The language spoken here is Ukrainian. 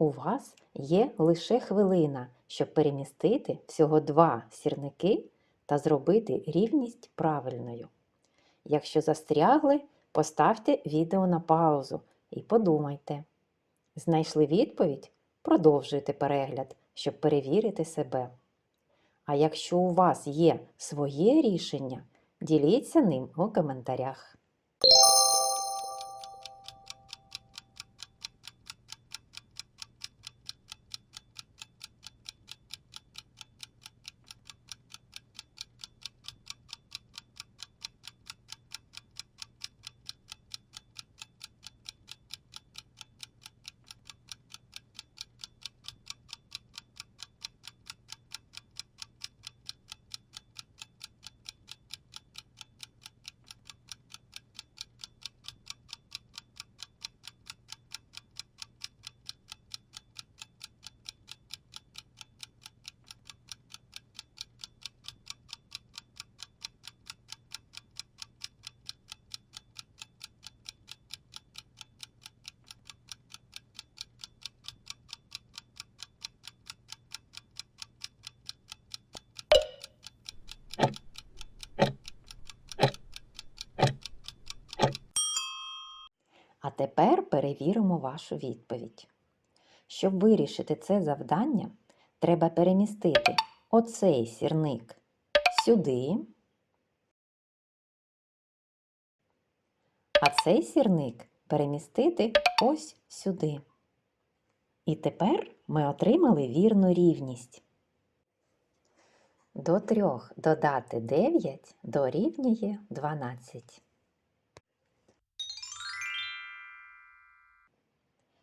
У вас є лише хвилина, щоб перемістити всього два сірники та зробити рівність правильною. Якщо застрягли, поставте відео на паузу і подумайте. Знайшли відповідь? Продовжуйте перегляд, щоб перевірити себе. А якщо у вас є своє рішення, діліться ним у коментарях. А тепер перевіримо вашу відповідь. Щоб вирішити це завдання, треба перемістити оцей сірник сюди, а цей сірник перемістити ось сюди. І тепер ми отримали вірну рівність. До трьох додати 9 дорівнює 12.